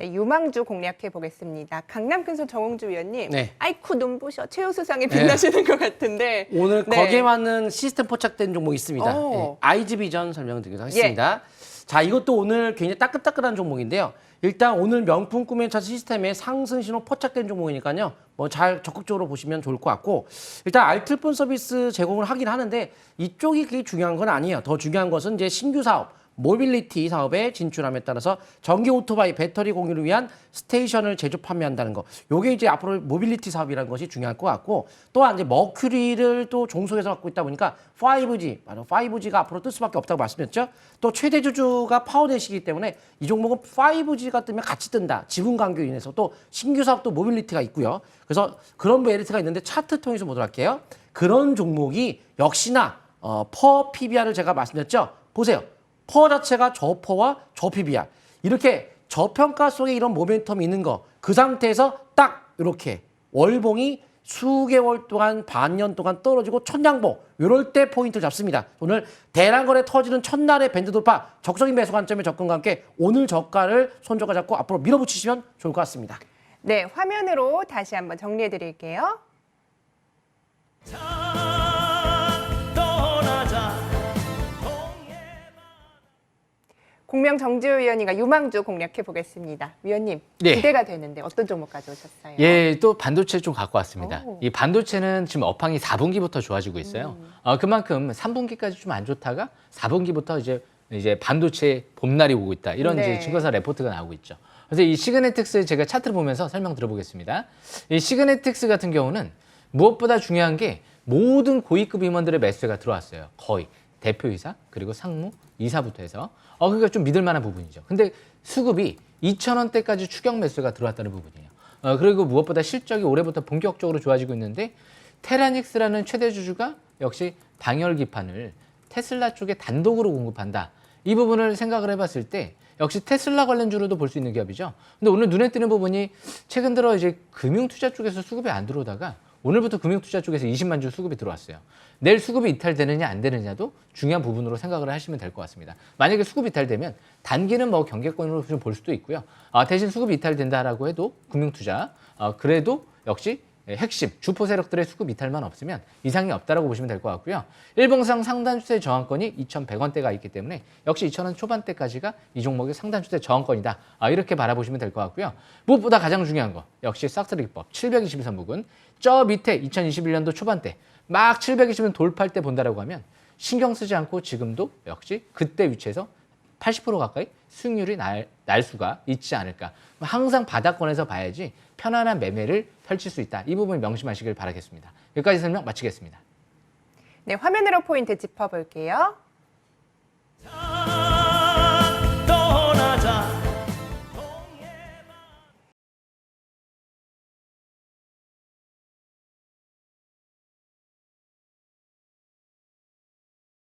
네, 유망주 공략해 보겠습니다. 강남 근소 정홍주 위원님, 네. 아이쿠 눈부셔 최우수상에 빛나시는 것 같은데 오늘 네. 거기에 맞는 시스템 포착된 종목이 있습니다. 오. 예, IG비전 설명드리도록 하겠습니다. 자, 이것도 오늘 굉장히 따끈따끈한 종목인데요. 일단 오늘 명품 꿈의 차 시스템에 상승 신호 포착된 종목이니까요. 뭐 잘 적극적으로 보시면 좋을 것 같고 일단 알뜰폰 서비스 제공을 하긴 하는데 이쪽이 그게 중요한 건 아니에요. 더 중요한 것은 이제 신규 사업 모빌리티 사업에 진출함에 따라서 전기 오토바이 배터리 공유를 위한 스테이션을 제조 판매한다는 거. 요게 이제 앞으로 모빌리티 사업이라는 것이 중요할 것 같고 또한 이제 머큐리를 또 종속해서 갖고 있다 보니까 5G, 바로 5G가 앞으로 뜰 수밖에 없다고 말씀드렸죠. 또 최대 주주가 파워넷이기 때문에 이 종목은 5G가 뜨면 같이 뜬다. 지분 간격로 인해서 또 신규 사업도 모빌리티가 있고요. 그래서 그런 메리트가 있는데 차트 통해서 보도록 할게요. 그런 종목이 역시나 어, 퍼 PBR을 제가 말씀드렸죠. 보세요. 퍼 자체가 저퍼와 저PBR 이렇게 저평가 속에 이런 모멘텀이 있는 거 그 상태에서 딱 이렇게 월봉이 수개월 동안 반년 동안 떨어지고 천장봉 이럴 때 포인트를 잡습니다. 오늘 대량거래 터지는 첫날의 밴드 돌파 적성인 매수 관점의 접근과 함께 오늘 저가를 손저가 잡고 앞으로 밀어붙이시면 좋을 것 같습니다. 네, 화면으로 다시 한번 정리해 드릴게요. 공명 정지우 위원이가 유망주 공략해 보겠습니다. 위원님 네. 기대가 되는데 어떤 종목 가져오셨어요? 예, 또 반도체 좀 갖고 왔습니다. 오. 이 반도체는 지금 업황이 4분기부터 좋아지고 있어요. 어, 그만큼 3분기까지 좀 안 좋다가 4분기부터 이제 이제 반도체 봄날이 오고 있다. 이런 네. 이제 증거사 레포트가 나오고 있죠. 그래서 이 시그네틱스 제가 차트를 보면서 설명 들어보겠습니다. 이 시그네틱스 같은 경우는 무엇보다 중요한 게 모든 고위급 임원들의 매수가 들어왔어요. 거의 대표이사 그리고 상무 이사부터 해서 어 그러니까 좀 믿을 만한 부분이죠. 근데 수급이 2천 원대까지 추격 매수가 들어왔다는 부분이에요. 어 그리고 무엇보다 실적이 올해부터 본격적으로 좋아지고 있는데 테라닉스라는 최대 주주가 역시 방열 기판을 테슬라 쪽에 단독으로 공급한다. 이 부분을 생각을 해봤을 때 역시 테슬라 관련주로도 볼 수 있는 기업이죠. 근데 오늘 눈에 띄는 부분이 최근 들어 이제 금융 투자 쪽에서 수급이 안 들어오다가 오늘부터 금융 투자 쪽에서 20만 주 수급이 들어왔어요. 내일 수급이 이탈되느냐 안 되느냐도 중요한 부분으로 생각을 하시면 될 것 같습니다. 만약에 수급이 이탈되면 단기는 뭐 경계권으로 좀 볼 수도 있고요. 아, 대신 수급이 이탈된다라고 해도 금융 투자 아, 그래도 역시 핵심 주포 세력들의 수급 이탈만 없으면 이상이 없다라고 보시면 될 것 같고요. 일봉상 상단 추세 저항권이 2,100원대가 있기 때문에 역시 2,000원 초반대까지가 이 종목의 상단 추세 저항권이다. 아, 이렇게 바라보시면 될 것 같고요. 무엇보다 가장 중요한 거 역시 싹스리 기법 722선북은 저 밑에 2021년도 초반대 막 720원 돌파할 때 본다라고 하면 신경 쓰지 않고 지금도 역시 그때 위치에서 80% 가까이 수익률이 날, 날 수가 있지 않을까. 항상 바닥권에서 봐야지 편안한 매매를 펼칠 수 있다. 이 부분 명심하시길 바라겠습니다. 여기까지 설명 마치겠습니다. 네, 화면으로 포인트 짚어볼게요.